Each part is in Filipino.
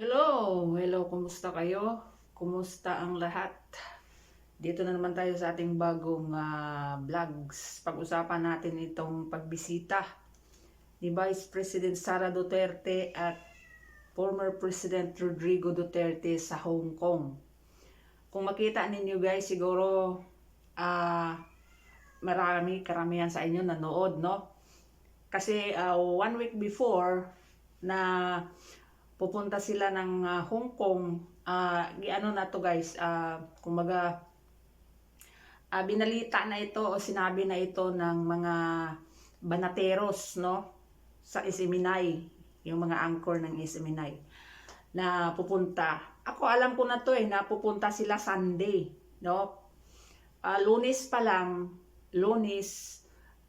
Hello! Hello, kumusta kayo? Kumusta ang lahat? Dito na naman tayo sa ating bagong ah, vlogs. Pag-usapan natin itong pagbisita ni Vice President Sara Duterte at former President Rodrigo Duterte sa Hong Kong. Kung makita ninyo guys, siguro ah marami, karamihan sa inyo nanood, no? Kasi ah, one week before na pupunta sila ng ah, Hong Kong, ah ano na to guys, ah kumbaga ah, binalita na ito o sinabi na ito ng mga banateros, no? Sa Isiminay, yung mga anchor ng Isiminay na pupunta. Ako alam ko na to eh, na pupunta sila Sunday, no? Ah, lunes pa lang, lunes,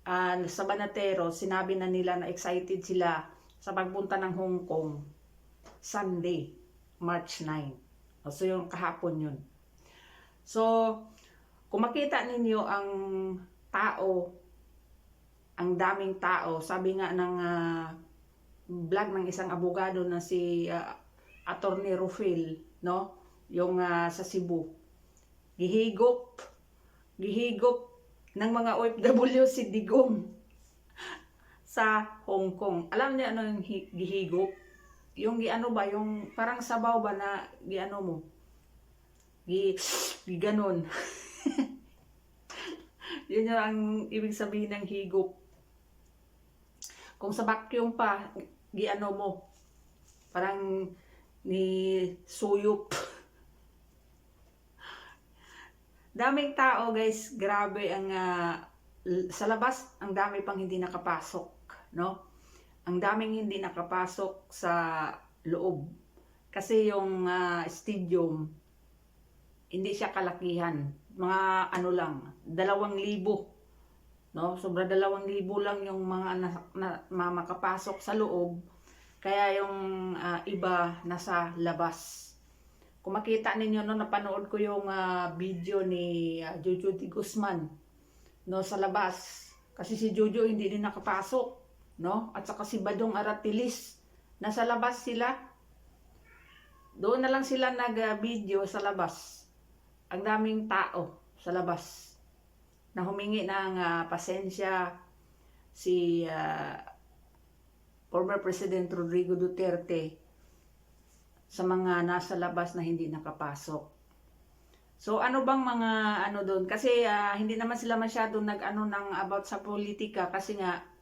ah, sa Banatero, sinabi na nila na excited sila sa pagpunta ng Hong Kong. Sunday, March 9. O, So, yung kahapon yun. So, kung makita ninyo ang tao, ang daming tao, sabi nga ng ah, vlog ng isang abogado na si ah, Attorney Rufil, no? Yung ah, sa Cebu. Gihigop, gihigop ng mga OFW si Digong sa Hong Kong. Alam niya ano yung hi- gihigop? Yung giano ba, yung parang sabaw ba na giano mo? Gi, gi ganon. Yun yung ang ibig sabihin ng higop. Kung sa vacuum pa, giano mo? Parang ni suyop. Daming tao guys, grabe ang l- sa labas ang dami pang hindi nakapasok, no? Ang daming hindi nakapasok sa loob. Kasi yung ah, stadium hindi siya kalakihan. Mga ano lang, dalawang libo. No? Sobra dalawang libo lang yung mga na, na, mga makapasok sa loob. Kaya yung ah, iba nasa labas. Kung makita ninyo, no, napanood ko yung ah, video ni uh, Jojo Di Guzman no, sa labas. Kasi si Jojo hindi din nakapasok. No? At saka si Badong Aratilis, nasa labas sila. Doon na lang sila nag-video sa labas. Ang daming tao sa labas na humingi ng ah, pasensya si ah, former President Rodrigo Duterte sa mga nasa labas na hindi nakapasok. So ano bang mga ano doon? Kasi ah, hindi naman sila masyadong nag-ano ng about sa politika kasi nga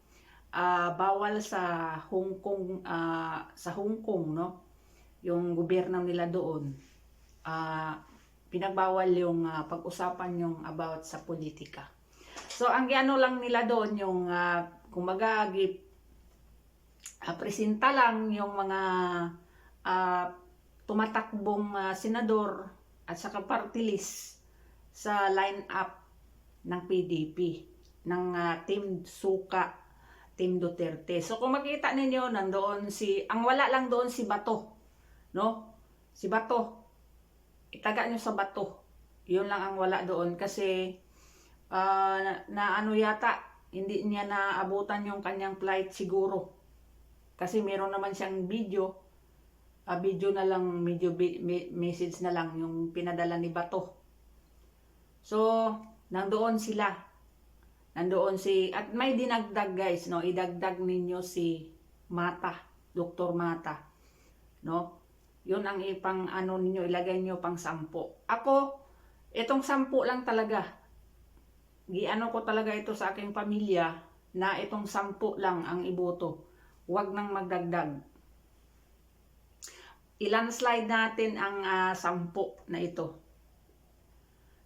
ah, bawal sa Hong Kong ah, sa Hong Kong no yung gobyerno nila doon ah, pinagbawal yung ah, pag-usapan yung about sa politika. So ang giano lang nila doon yung uh, kumaga gi ah, presenta lang yung mga ah, tumatakbong ah, senador at saka party list sa line-up ng PDP ng ah, Team Suka, Team Duterte. So kung makita ninyo, nandoon si, ang wala lang doon si Bato, no? Si Bato. Itaga nyo sa Bato. Yun lang ang wala doon kasi ah, na, na ano yata, hindi niya naabutan yung kanyang flight siguro. Kasi meron naman siyang video a video na lang, medyo message na lang yung pinadala ni Bato. So, nandoon sila. Nandoon si, at may dinagdag guys, no? Idagdag ninyo si Mata, Dr. Mata. No? Yun ang ipang ano ninyo, ilagay nyo pang sampo. Ako, itong sampo lang talaga. Giano ko talaga ito sa aking pamilya na itong sampo lang ang iboto. Huwag nang magdagdag ilan-slide natin ang ah, sampu na ito.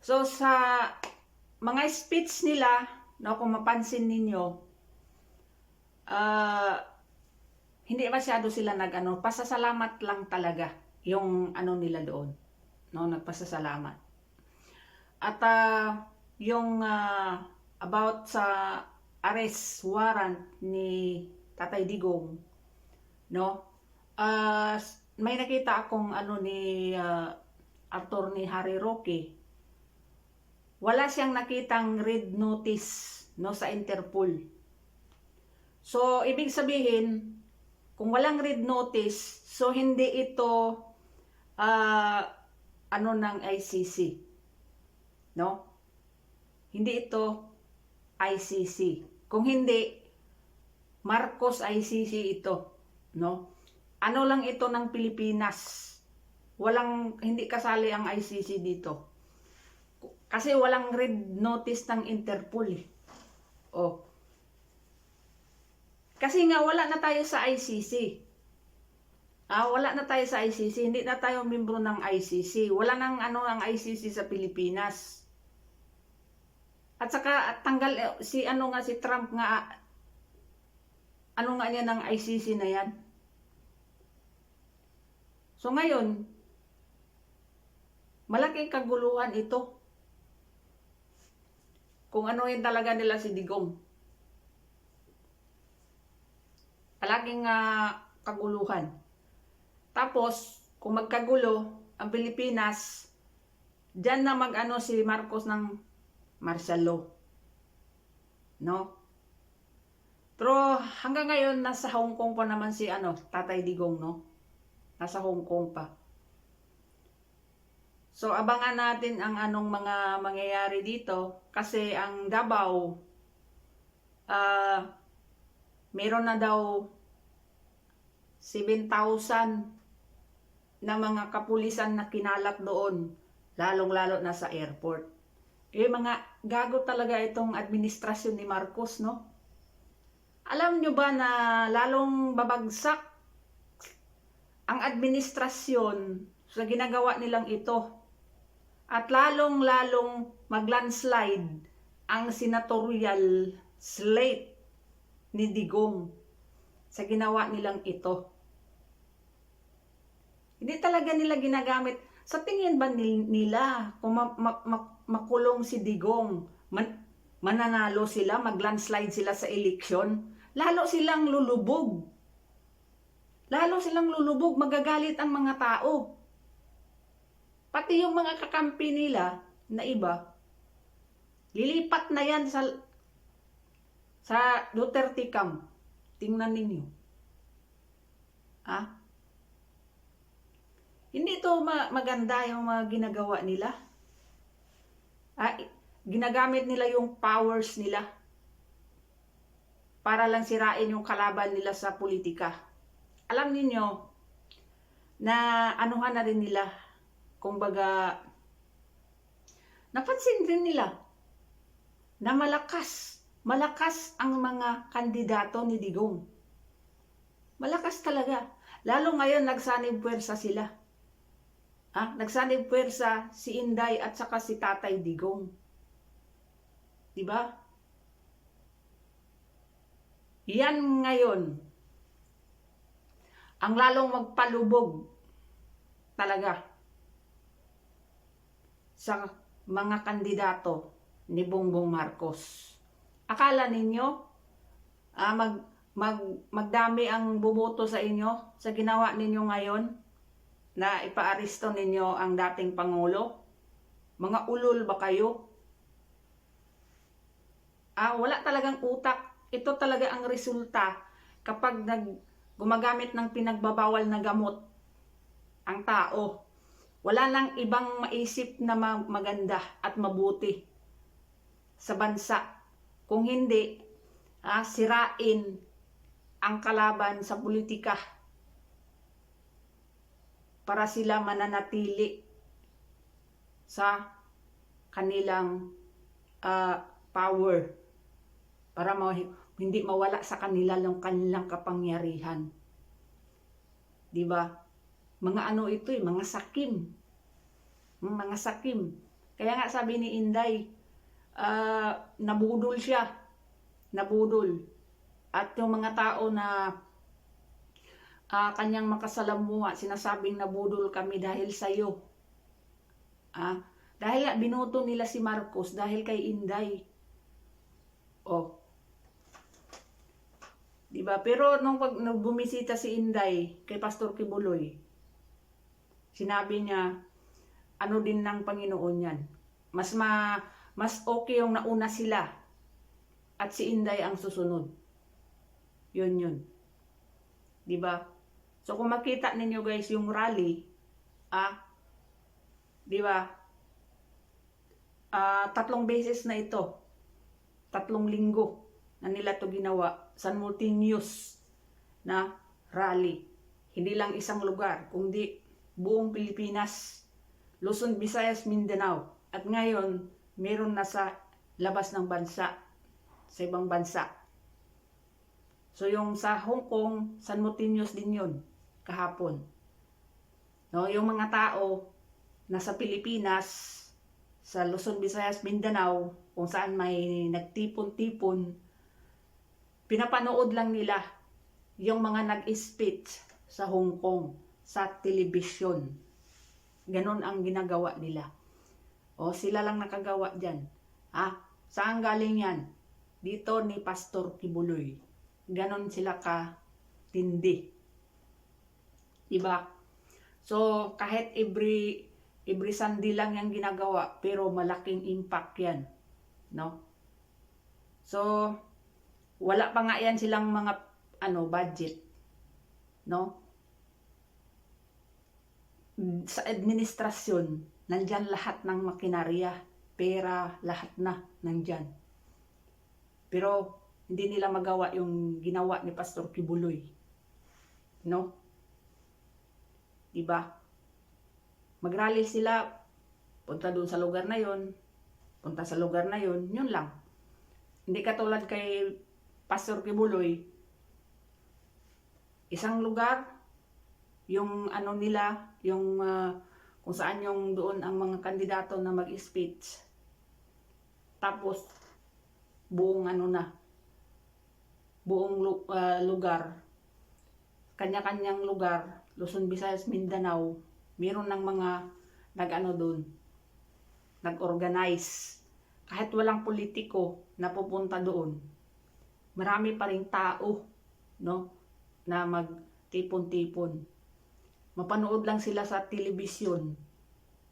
So, sa mga speech nila, no, kung mapansin ninyo, ah, hindi masyado sila nag-ano, pasasalamat lang talaga yung ano nila doon. No, nagpasasalamat. At ah, yung ah, about sa arrest warrant ni Tatay Digong, no, ah, may nakita akong ano ni uh, Attorney Harry Roque. Wala siyang nakitang red notice no sa Interpol. So ibig sabihin kung walang red notice, so hindi ito ah, ano ng ICC. No? Hindi ito ICC. Kung hindi, Marcos ICC ito. No? Ano lang ito ng Pilipinas. Walang, hindi kasali ang ICC dito. Kasi walang red notice ng Interpol eh. Oh. Kasi nga wala na tayo sa ICC. Ah, wala na tayo sa ICC, hindi na tayo membro ng ICC. Wala nang ano ang ICC sa Pilipinas. At saka at tanggal eh, si ano nga si Trump nga ano nga niya ng ICC na yan. So ngayon, malaking kaguluhan ito. Kung ano yun talaga nila si Digong. Malaking ah, kaguluhan. Tapos, kung magkagulo ang Pilipinas, dyan na mag-ano si Marcos ng martial law. No? Pero hanggang ngayon, nasa Hong Kong pa naman si ano, Tatay Digong, no? Nasa Hong Kong pa. So, abangan natin ang anong mga mangyayari dito kasi ang Davao, ah, meron na daw 7,000 na mga kapulisan na kinalat doon, lalong-lalo na sa airport. Eh, mga gago talaga itong administrasyon ni Marcos, no? Alam nyo ba na lalong babagsak ang administrasyon sa ginagawa nilang ito? At lalong-lalong maglandslide ang senatorial slate ni Digong sa ginawa nilang ito. Hindi talaga nila ginagamit. Sa tingin ba nil- nila kung ma- ma- ma- makulong si Digong, man- mananalo sila, maglandslide sila sa eleksyon, lalo silang lulubog. Lalo silang lulubog, magagalit ang mga tao. Pati yung mga kakampi nila na iba, lilipat na yan sa sa Duterte camp. Tingnan ninyo. Ah? Hindi to ma- maganda yung mga ginagawa nila. Ah, ginagamit nila yung powers nila para lang sirain yung kalaban nila sa politika. Alam ninyo na anuhan na rin nila, kumbaga, napansin rin nila na malakas, malakas ang mga kandidato ni Digong. Malakas talaga. Lalo ngayon nagsanib puwersa sila. Ah, nagsanib puwersa si Inday at saka si Tatay Digong. 'Di ba? Yan ngayon ang lalong magpalubog talaga sa mga kandidato ni Bongbong Marcos. Akala ninyo ah, mag, mag, magdami ang buboto sa inyo sa ginawa ninyo ngayon na ipaaresto ninyo ang dating Pangulo? Mga ulol ba kayo? Ah, wala talagang utak. Ito talaga ang resulta kapag nag gumagamit ng pinagbabawal na gamot ang tao. Wala lang ibang maisip na ma- maganda at mabuti sa bansa. Kung hindi, ah, sirain ang kalaban sa politika para sila mananatili sa kanilang ah, power para ma- hindi mawala sa kanila yung kanilang kapangyarihan. 'Di ba? Mga ano ito eh, mga sakim. Mga sakim. Kaya nga sabi ni Inday, ah, nabudol siya. Nabudol. At yung mga tao na ah, kanyang makasalamuha, sinasabing nabudol kami dahil sa iyo. Ah, dahil nga binoto nila si Marcos dahil kay Inday. Oh. 'Di ba? Pero nung pag nung bumisita si Inday kay Pastor Kibuloy, sinabi niya ano din ng Panginoon 'yan. Mas ma mas okay yung nauna sila at si Inday ang susunod. Yun yun. ba? So kung makita ninyo guys yung rally, ah, 'di ba? Ah, tatlong beses na ito. Tatlong linggo na nila to ginawa simultaneous na rally. Hindi lang isang lugar, kundi buong Pilipinas, Luzon, Visayas, Mindanao. At ngayon, meron na sa labas ng bansa, sa ibang bansa. So yung sa Hong Kong, simultaneous din yun, kahapon. No, yung mga tao nasa Pilipinas, sa Luzon, Visayas, Mindanao, kung saan may nagtipon-tipon, pinapanood lang nila yung mga nag-speech sa Hong Kong, sa telebisyon. Ganon ang ginagawa nila. O sila lang nakagawa dyan. Ah, saan galing yan? Dito ni Pastor Kibuloy. Ganon sila ka tindi. Diba? So, kahit every every Sunday lang yung ginagawa, pero malaking impact yan. No? So, wala pa nga yan silang mga ano budget. No? Sa administrasyon, nandyan lahat ng makinarya, pera, lahat na nandyan. Pero, hindi nila magawa yung ginawa ni Pastor Kibuloy. No? Diba? Magrally sila, punta doon sa lugar na yon, punta sa lugar na yon, yun lang. Hindi katulad kay Pastor Kibuloy, isang lugar, yung ano nila, yung ah, kung saan yung doon ang mga kandidato na mag-speech. Tapos, buong ano na, buong ah, lugar, kanya-kanyang lugar, Luzon, Visayas, Mindanao, meron ng mga nag-ano doon, nag-organize. Kahit walang politiko na pupunta doon, marami pa rin tao, no, na magtipon-tipon. Mapanood lang sila sa telebisyon,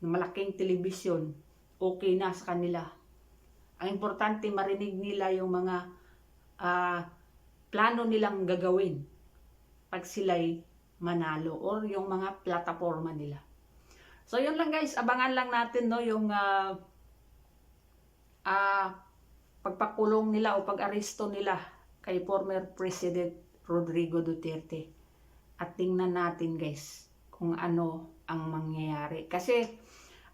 na malaking telebisyon, okay na sa kanila. Ang importante marinig nila yung mga ah, plano nilang gagawin pag sila'y manalo or yung mga plataforma nila. So yun lang guys, abangan lang natin no yung ah ah, pagpakulong nila o pag-aresto nila kay former President Rodrigo Duterte. At tingnan natin guys kung ano ang mangyayari. Kasi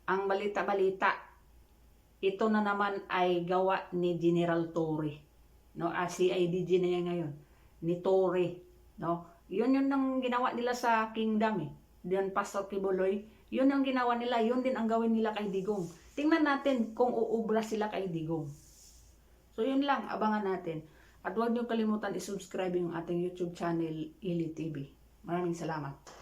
ang balita-balita, ito na naman ay gawa ni General Torre. No, ah, CIDG na yan ngayon. Ni Torre. No? Yun yun ang ginawa nila sa kingdom eh. Diyan Pastor Kibuloy, yun ang ginawa nila, yun din ang gawin nila kay Digong. Tingnan natin kung uubra sila kay Digong. So yun lang, abangan natin. At huwag niyo kalimutan i-subscribe yung ating YouTube channel, Ili TV. Maraming salamat.